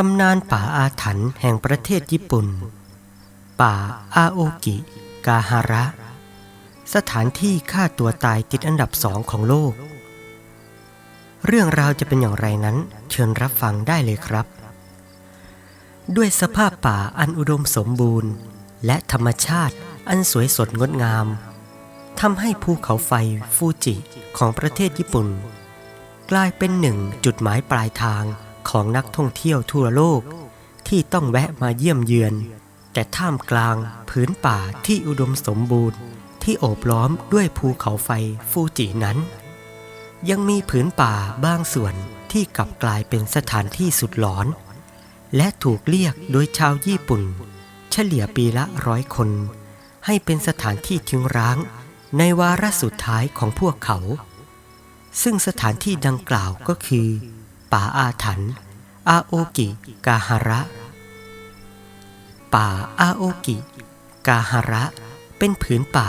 ตำนานป่าอาถรรพ์แห่งประเทศญี่ปุ่น ป่าอาโอกิ กาฮาระ สถานที่ฆ่าตัวตายติดอันดับสองของโลก เรื่องราวจะเป็นอย่างไรนั้น เชิญรับฟังได้เลยครับ ด้วยสภาพป่าอันอุดมสมบูรณ์ และธรรมชาติอันสวยสดงดงามทำให้ภูเขาไฟฟูจิของประเทศญี่ปุ่น กลายเป็นหนึ่งจุดหมายปลายทาง ของนักท่องเที่ยวทั่วโลก ที่ต้องแวะมาเยี่ยมเยือน แต่ท่ามกลางพื้นป่าที่อุดมสมบูรณ์ ที่โอบล้อมด้วยภูเขาไฟฟูจินั้น ยังมีผืนป่าบางส่วนที่กลับกลายเป็นสถานที่สุดหลอน และถูกเรียกโดยชาวญี่ปุ่น เฉลี่ยปีละร้อยคน ให้เป็นสถานที่ทิ้งร้างในวาระสุดท้ายของพวกเขา ซึ่งสถานที่ดังกล่าวก็คือ ป่าอาถรรพ์อาโอกิกาฮาระ ป่าอาโอกิกาฮาระ เป็นผืนป่า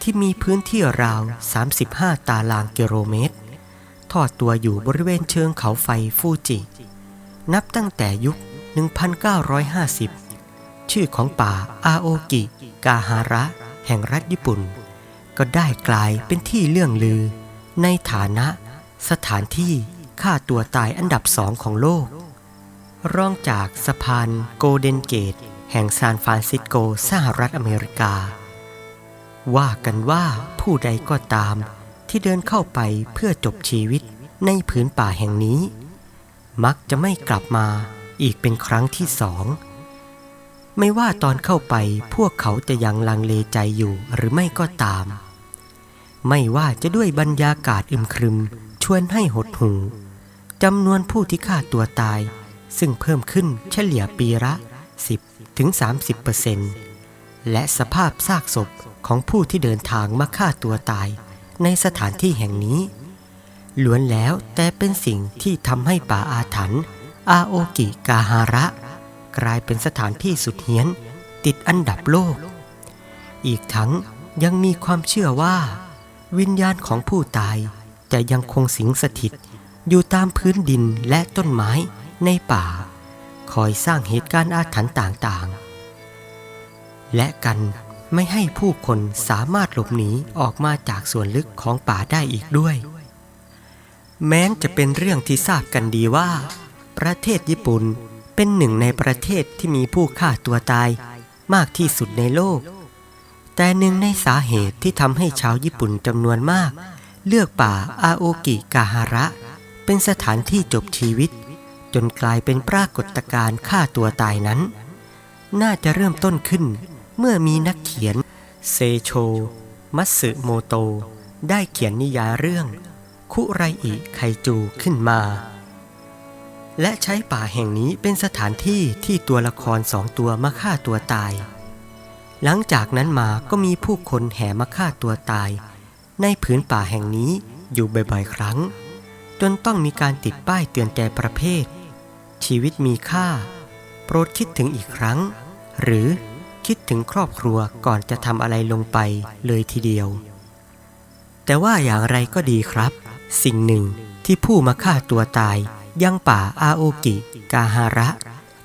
ที่มีพื้นที่ราว 35 ตารางกิโลเมตร ทอดตัวอยู่บริเวณเชิงเขาไฟฟูจิ นับตั้งแต่ยุค 1950 ชื่อของป่าอาโอกิกาฮาระ แห่งรัฐญี่ปุ่น ก็ได้กลายเป็นที่เลื่องลือ ในฐานะสถานที่ ฆ่าตัวตายอันดับสองของโลกรองจากสะพานโกลเด้นเกต แห่งซานฟรานซิสโกสหรัฐอเมริกา ว่ากันว่าผู้ใดก็ตามที่เดินเข้าไปเพื่อจบชีวิตในผืนป่าแห่งนี้ มักจะไม่กลับมาอีกเป็นครั้งที่สอง ไม่ว่าตอนเข้าไปพวกเขาจะยังลังเลใจอยู่หรือไม่ก็ตาม ไม่ว่าจะด้วยบรรยากาศอึมครึมชวนให้หดหู่ จำนวนผู้ที่ฆ่าตัวตาย ซึ่งเพิ่มขึ้นเฉลี่ยปีละ 10ถึง30%และสภาพซากศพของผู้ที่เดินทางมาฆ่าตัวตายในสถานที่แห่งนี้ล้วนแล้วแต่เป็นสิ่งที่ทำให้ป่าอาถรรพ์อาโอกิกาฮาระ กลายเป็นสถานที่สุดเฮี้ยน ติดอันดับโลก อีกทั้งยังมีความเชื่อว่า วิญญาณของผู้ตายจะยังคงสิงสถิต อยู่ตามพื้นดินและต้นไม้ในป่า คอยสร้างเหตุการณ์อาถรรพ์ต่างๆ และกันไม่ให้ผู้คนสามารถหลบหนีออกมาจากส่วนลึกของป่าได้อีกด้วย แม้จะเป็นเรื่องที่ทราบกันดีว่า ประเทศญี่ปุ่นเป็นหนึ่งในประเทศที่มีผู้ฆ่าตัวตายมากที่สุดในโลก แต่หนึ่งในสาเหตุที่ทำให้ชาวญี่ปุ่นจำนวนมาก เลือกป่าอาโอกิกาฮาระ เป็นสถานที่จบชีวิต จนกลายเป็นปรากฏการณ์ฆ่าตัวตายนั้น น่าจะเริ่มต้นขึ้นเมื่อมีนักเขียน เซโช มัตสึโมโต ได้เขียนนิยายเรื่อง คุไรอิไคจูขึ้นมา และใช้ป่าแห่งนี้เป็นสถานที่ที่ตัวละครสองตัวมาฆ่าตัวตาย หลังจากนั้นมาก็มีผู้คนแห่มาฆ่าตัวตาย ในผืนป่าแห่งนี้อยู่บ่อยๆ ครั้ง จนต้องมีการติดป้ายเตือนแก่ประเภท ชีวิตมีค่า โปรดคิดถึงอีกครั้ง หรือคิดถึงครอบครัวก่อนจะทำอะไรลงไปเลยทีเดียว แต่ว่าอย่างไรก็ดีครับ สิ่งหนึ่งที่ผู้มาฆ่าตัวตาย ยังป่าอาโอกิ กาฮาระ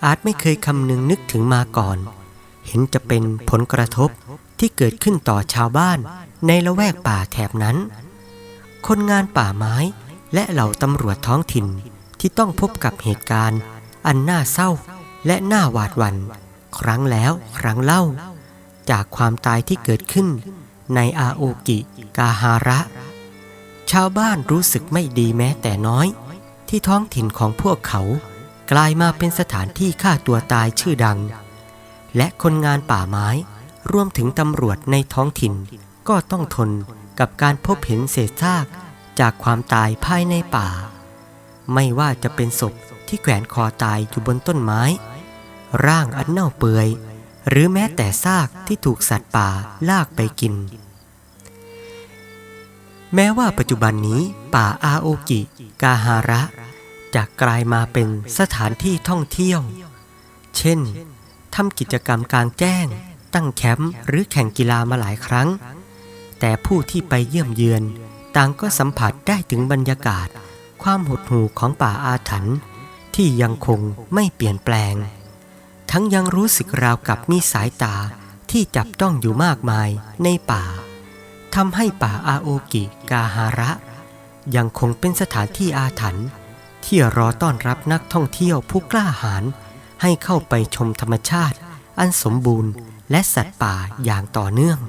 อาจไม่เคยคำนึงนึกถึงมาก่อน เห็นจะเป็นผลกระทบที่เกิดขึ้นต่อชาวบ้านในละแวกป่าแถบนั้น คนงานป่าไม้ และเหล่าตำรวจท้องถิ่นที่ต้องพบกับเหตุการณ์ อันน่าเศร้าและน่าหวาดหวัน่นครั้งแล้วครั้งเล่า จากความตายที่เกิดขึ้นในอาโอกิกาฮาระ ชาวบ้านรู้สึกไม่ดีแม้แต่น้อย ที่ท้องถิ่นของพวกเขา กลายมาเป็นสถานที่ฆ่าตัวตายชื่อดัง และคนงานป่าไม้รวมถึงตำรวจในท้องถิ่น ก็ต้องทนกับการพบเห็นเศษซาก จากความตายภายในป่า ไม่ว่าจะเป็นศพที่แขวนคอตายอยู่บนต้นไม้ ร่างอันเน่าเปื่อย หรือแม้แต่ซากที่ถูกสัตว์ป่าลากไปกิน แม้ว่าปัจจุบันนี้ป่าอาโอกิ กาฮาระจะกลายมาเป็นสถานที่ท่องเที่ยว เช่น ทำกิจกรรมกลางแจ้ง ตั้งแคมป์หรือแข่งกีฬามาหลายครั้ง แต่ผู้ที่ไปเยี่ยมเยือน ต่างก็สัมผัสได้ถึงบรรยากาศ ความหดหู่ของป่าอาถรรพ์ที่ยังคงไม่เปลี่ยนแปลง ทั้งยังรู้สึกราวกับมีสายตาที่จับต้องอยู่มากมายในป่าทำให้ป่าอาโอกิกาฮาระ ยังคงเป็นสถานที่อาถรรพ์ที่รอต้อนรับนักท่องเที่ยวผู้กล้าหาญให้เข้าไปชมธรรมชาติ อันสมบูรณ์และสัตว์ป่าอย่างต่อเนื่อง